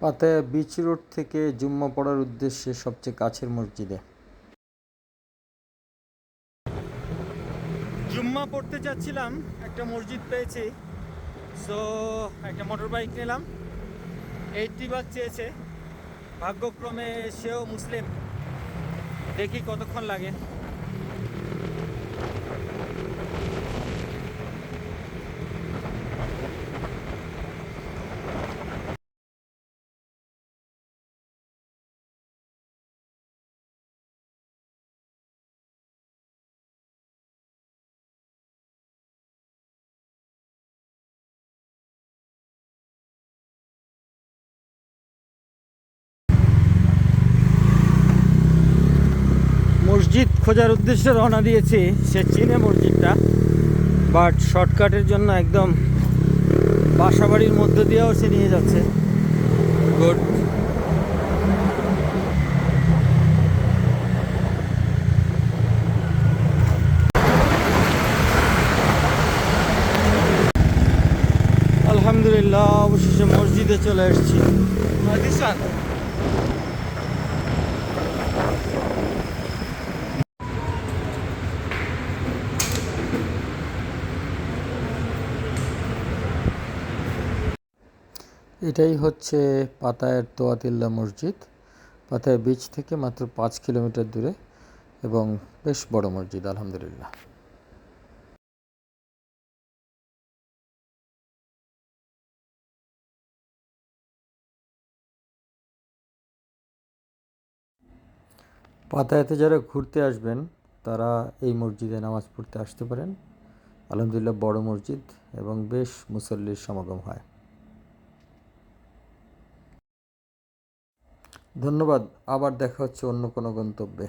Pattaya beach road থেকে জুম্মা পড়ার উদ্দেশ্যে সবচেয়ে কাছের মসজিদে। জুম্মা পড়তে যাচ্ছিলাম, একটা মসজিদ পেয়েছি। সো একটা মোটর বাইক নিলাম। এইটটি বাদ চেয়েছে। ভাগ্যক্রমে সেও মুসলিম। দেখি কতক্ষণ লাগে। মসজিদ খোঁজার উদ্দেশ্যে রওনা দিয়েছি, সে চিনে মসজিদটা। বাট শর্টকাটের জন্য একদম বাসাবাড়ির মধ্য দিয়েও সে নিয়ে যাচ্ছে। গুড আলহামদুলিল্লাহ, অবশেষে মসজিদে চলে এসেছি। এটাই হচ্ছে পাতায়ের তোয়াতিল্লা মসজিদ। পাতায়া বিচ থেকে মাত্র পাঁচ কিলোমিটার দূরে এবং বেশ বড় মসজিদ, আলহামদুলিল্লাহ। পাতায়াতে যারা ঘুরতে আসবেন, তারা এই মসজিদে নামাজ পড়তে আসতে পারেন। আলহামদুলিল্লাহ বড় মসজিদ এবং বেশ মুসল্লির সমাগম হয়। ধন্যবাদ আবার দেখা হচ্ছে অন্য কোনো গন্তব্যে।